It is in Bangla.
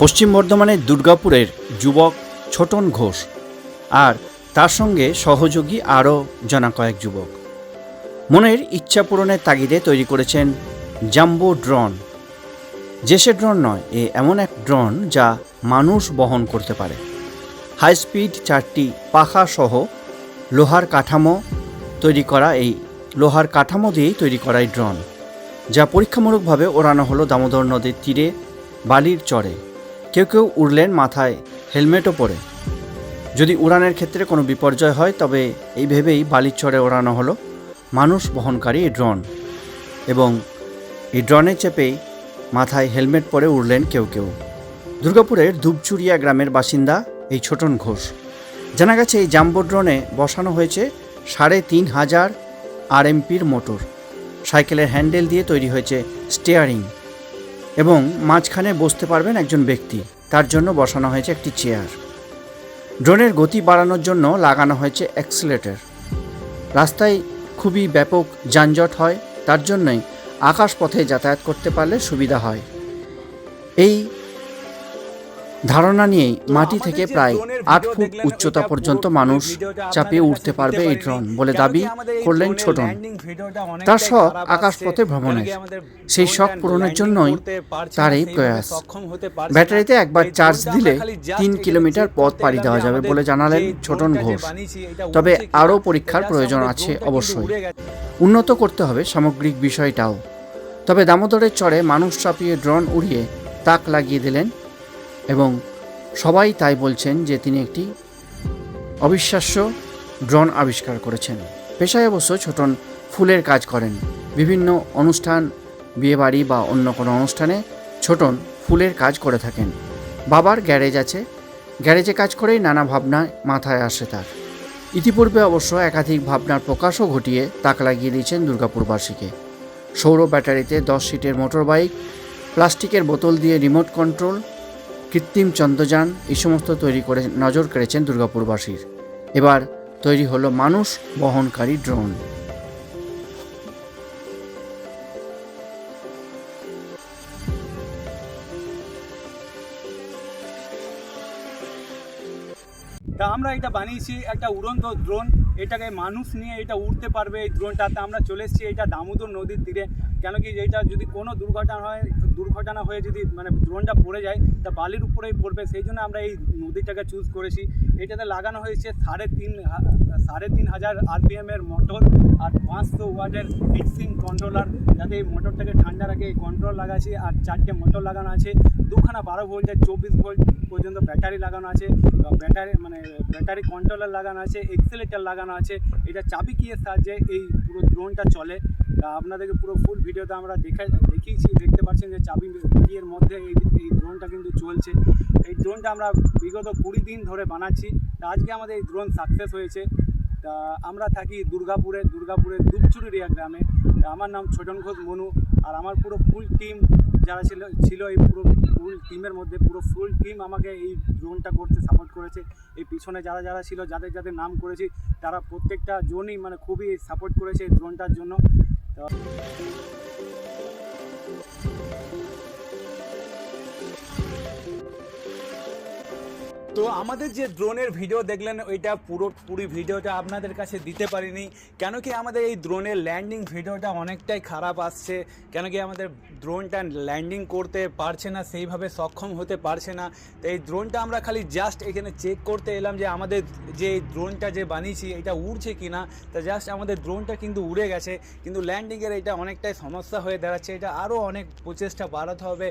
পশ্চিম বর্ধমানের দুর্গাপুরের যুবক ছোটন ঘোষ আর তার সঙ্গে সহযোগী আরও জানা কয়েক যুবক। মনের ইচ্ছা পূরণের তাগিদে তৈরি করেছেন জাম্বো ড্রোন। যে সে ড্রোন নয়, এ এমন এক ড্রোন যা মানুষ বহন করতে পারে। হাই স্পিড চারটি পাখা সহ লোহার কাঠামো তৈরি করা এই লোহার কাঠামো দিয়েই তৈরি করা এই ড্রোন, যা পরীক্ষামূলকভাবে ওড়ানো হলো দামোদর নদীর তীরে বালির চরে। কেউ কেউ উড়লেন মাথায়, হেলমেটও পরে। যদি উড়ানের ক্ষেত্রে কোনো বিপর্যয় হয়, তবে এই ভেবেই বালির চরে ওড়ানো হলো। মানুষ বহনকারী এই ড্রোন এবং এই ড্রোনে চেপেই মাথায় হেলমেট পরে উড়লেন কেউ কেউ। দুর্গাপুরের ধূপচুরিয়া গ্রামের বাসিন্দা এই ছোটন ঘোষ। জানা গেছে, এই জাম্বো ড্রোনে বসানো হয়েছে সাড়ে তিন হাজার আরএমপির মোটর। সাইকেলের হ্যান্ডেল দিয়ে তৈরি হয়েছে স্টিয়ারিং। এবং মাঝখানে বসতে পারবেন একজন ব্যক্তি। তার জন্য বসানো হয়েছে একটি চেয়ার। ড্রোনের গতি বাড়ানোর জন্য লাগানো হয়েছে অ্যাক্সিলেটর। রাস্তায় খুবই ব্যাপক যানজট হয়, তার জন্যই আকাশপথে যাতায়াত করতে পারলে সুবিধা হয়। এই ধারণা নিয়েই মাটি থেকে প্রায় আট ফুট উচ্চতা পর্যন্ত মানুষ চাপিয়ে উঠতে পারবে এই ড্রোন বলে দাবি করলেন ছোটন। তার শখ আকাশপথে ভ্রমণের। সেই শখ পূরণের জন্যই তার এই প্রয়াস। ব্যাটারিতে একবার চার্জ দিলে তিন কিলোমিটার পথ পাড়ি দেওয়া যাবে বলে জানালেন ছোটন ঘোষ। তবে আরও পরীক্ষার প্রয়োজন আছে অবশ্যই। উন্নত করতে হবে সামগ্রিক বিষয়টাও। তবে দামোদরের চরে মানুষ চাপিয়ে ড্রোন উড়িয়ে তাক লাগিয়ে দিলেন এবং সবাই তাই বলছেন যে তিনি একটি অবিশ্বাস্য ড্রোন আবিষ্কার করেছেন। পেশায় অবশ্য ছোটন ফুলের কাজ করেন। বিভিন্ন অনুষ্ঠান, বিয়েবাড়ি বা অন্য কোনো অনুষ্ঠানে ছোটন ফুলের কাজ করে থাকেন। বাবার গ্যারেজ আছে। গ্যারেজে কাজ করেই নানা ভাবনা মাথায় আসে তার। ইতিপূর্বে অবশ্য একাধিক ভাবনার প্রকাশও ঘটিয়ে তাক লাগিয়ে দিয়েছেন দুর্গাপুরবাসীকে। সৌর ব্যাটারিতে দশ সিটের মোটর বাইক প্লাস্টিকের বোতল দিয়ে রিমোট কন্ট্রোল কৃত্রিম চন্দ্রযান এই সমস্ত তৈরি করে নজর কেড়েছেন দুর্গাপুরবাসীর। এবার তৈরি হলো মানুষ বহনকারী ড্রোন। তা আমরা এটা বানিয়েছি একটা উড়ন্ত ড্রোন। এটাকে মানুষ নিয়ে এটা উঠতে পারবে এই ড্রোনটাতে। আমরা চলে এসেছি এটা দামোদর নদীর তীরে। কেন কি এইটা যদি কোনো দুর্ঘটনা হয়, দুর্ঘটনা হয়ে যদি মানে ড্রোনটা পড়ে যায়, তা বালির উপরেই পড়বে। সেই জন্য আমরা এই নদীটাকে চুজ করেছি। এটাতে লাগানো হয়েছে সাড়ে তিন সাড়ে তিন হাজার আরপিএমের মোটর আর পাঁচশো ওয়াটের হিটসিং কন্ট্রোলার যাতে এই মোটরটাকে ঠান্ডা রাখে এই কন্ট্রোল লাগাচ্ছি, আর চারটে মোটর লাগানো আছে। দুখানা বারো ভোল্টের চব্বিশ ভোল্ট পর্যন্ত ব্যাটারি লাগানো আছে। ব্যাটারি মানে ব্যাটারি কন্ট্রোলার লাগানো আছে এক্সেলেটার লাগানো আছে। এটা চাবি কিয়ের সাহায্যে এই পুরো ড্রোনটা চলে? তা আপনাদেরকে পুরো ফুল ভিডিওতে আমরা দেখে, দেখিয়েছি, দেখতে পাচ্ছেন যে চাবি কিয়ের মধ্যে এই এই ড্রোনটা কিন্তু চলছে। এই ড্রোনটা আমরা বিগত কুড়ি দিন ধরে বানাচ্ছি। তা আজকে আমাদের এই ড্রোন সাকসেস হয়েছে। তা আমরা থাকি দুর্গাপুরে, দুর্গাপুরের দুপচুরিয়া গ্রামে। আমার নাম ছোটন ঘোষ মনু, আর আমার পুরো ফুল টিম যারা ছিল ছিল এই পুরো ফুল টিমের মধ্যে, পুরো ফুল টিম আমাকে এই ড্রোনটা করতে সাপোর্ট করেছে। এই পিছনে যারা যারা ছিল, যাদের যাদের নাম করেছি, তারা প্রত্যেকটা জোনই মানে খুবই সাপোর্ট করেছে এই ড্রোনটার জন্য। তো তো আমাদের যে ড্রোনের ভিডিও দেখলেন, ওইটা পুরোপুরি ভিডিওটা আপনাদের কাছে দিতে পারিনি। কেন কি আমাদের এই ড্রোনের ল্যান্ডিং ভিডিওটা অনেকটাই খারাপ আসছে? কেন কি আমাদের ড্রোনটা ল্যান্ডিং করতে পারছে না, সেইভাবে সক্ষম হতে পারছে না? তো এই ড্রোনটা আমরা খালি জাস্ট এখানে চেক করতে এলাম যে আমাদের যে ড্রোনটা যে বানিয়েছি, এটা উড়ছে কি না তা জাস্ট আমাদের ড্রোনটা কিন্তু উড়ে গেছে। কিন্তু ল্যান্ডিংয়ের এটা অনেকটাই সমস্যা হয়ে দাঁড়াচ্ছে। এটা আরও অনেক প্রচেষ্টা বাড়াতে হবে।